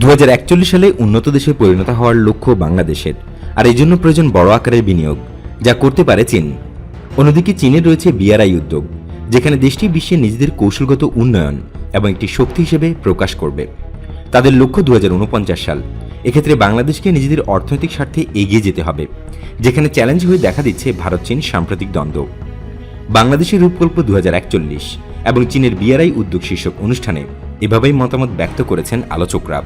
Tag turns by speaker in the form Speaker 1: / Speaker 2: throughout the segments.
Speaker 1: দু হাজার একচল্লিশ সালে উন্নত দেশে পরিণত হওয়ার লক্ষ্য বাংলাদেশের। আর এই জন্য প্রয়োজন বড় আকারের বিনিয়োগ, যা করতে পারে চীন। অন্যদিকে চীনের রয়েছে বিআরআই উদ্যোগ, যেখানে দেশটি বিশ্বে নিজেদের কৌশলগত উন্নয়ন এবং একটি শক্তি হিসেবে প্রকাশ করবে। তাদের লক্ষ্য দু হাজার ঊনপঞ্চাশ সাল। এক্ষেত্রে বাংলাদেশকে নিজেদের অর্থনৈতিক স্বার্থে এগিয়ে যেতে হবে, যেখানে চ্যালেঞ্জ হয়ে দেখা দিচ্ছে ভারত চীন সাম্প্রতিক দ্বন্দ্ব। বাংলাদেশের রূপকল্প দু হাজার একচল্লিশ এবং চীনের বিআরআই উদ্যোগ শীর্ষক অনুষ্ঠানে এভাবেই মতামত ব্যক্ত করেছেন আলোচকরা।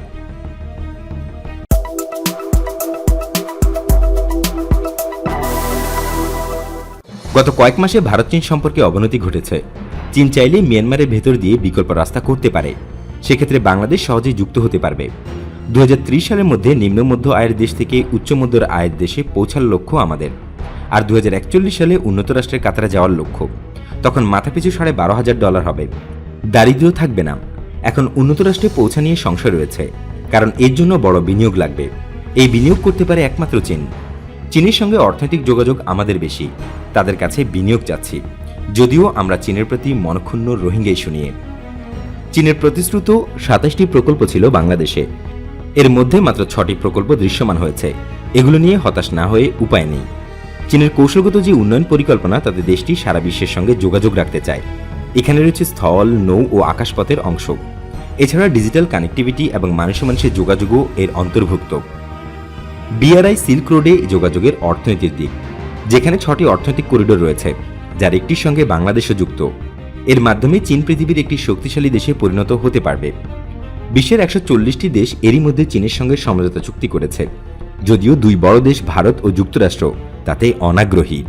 Speaker 1: গত কয়েক মাসে ভারত চীন সম্পর্কে অবনতি ঘটেছে। চীন চাইলে মিয়ানমারের ভেতর দিয়ে বিকল্প রাস্তা করতে পারে। সেক্ষেত্রে বাংলাদেশ সহজেই যুক্ত হতে পারবে। দুই হাজার ত্রিশ সালের মধ্যে নিম্ন মধ্য আয়ের দেশ থেকে উচ্চ মধ্যর আয়ের দেশে পৌঁছার লক্ষ্য আমাদের। আর দু হাজার একচল্লিশ সালে উন্নত রাষ্ট্রের কাতারে যাওয়ার লক্ষ্য। তখন মাথাপিছু সাড়ে বারো হাজার ডলার হবে। দারিদ্র থাকবে না। এখন উন্নত রাষ্ট্রে পৌঁছা নিয়ে সংশয় রয়েছে, কারণ এর জন্য বড় বিনিয়োগ লাগবে। এই বিনিয়োগ করতে পারে একমাত্র চীন। চীনের সঙ্গে অর্থনৈতিক যোগাযোগ আমাদের বেশি, তাদের কাছে বিনিয়োগ চাচ্ছি। যদিও আমরা চীনের প্রতি মনক্ষুণ্ণ রোহিঙ্গা ইস্যু নিয়ে। চীনের প্রতিশ্রুত সাতাশটি প্রকল্প ছিল বাংলাদেশে। এর মধ্যে মাত্র ছটি প্রকল্প দৃশ্যমান হয়েছে। এগুলো নিয়ে হতাশ না হয়ে উপায় নেই। চীনের কৌশলগত যে উন্নয়ন পরিকল্পনা, তাতে দেশটি সারা বিশ্বের সঙ্গে যোগাযোগ রাখতে চায়। এখানে রয়েছে স্থল, নৌ ও আকাশপথের অংশ। এছাড়া ডিজিটাল কানেক্টিভিটি এবং মানুষে মানুষের যোগাযোগও এর অন্তর্ভুক্ত। বিআরআই সিল্ক রোডে যোগাযোগের অর্থনীতির দিক, যেখানে ছটি অর্থনৈতিক করিডোর রয়েছে, যার একটির সঙ্গে বাংলাদেশও যুক্ত। এর মাধ্যমে চীন পৃথিবীর একটি শক্তিশালী দেশে পরিণত হতে পারবে। বিশ্বের একশো চল্লিশটি দেশ এরই মধ্যে চীনের সঙ্গে সমঝোতা চুক্তি করেছে, যদিও দুই বড় দেশ ভারত ও যুক্তরাষ্ট্র তাতে অনাগ্রহী।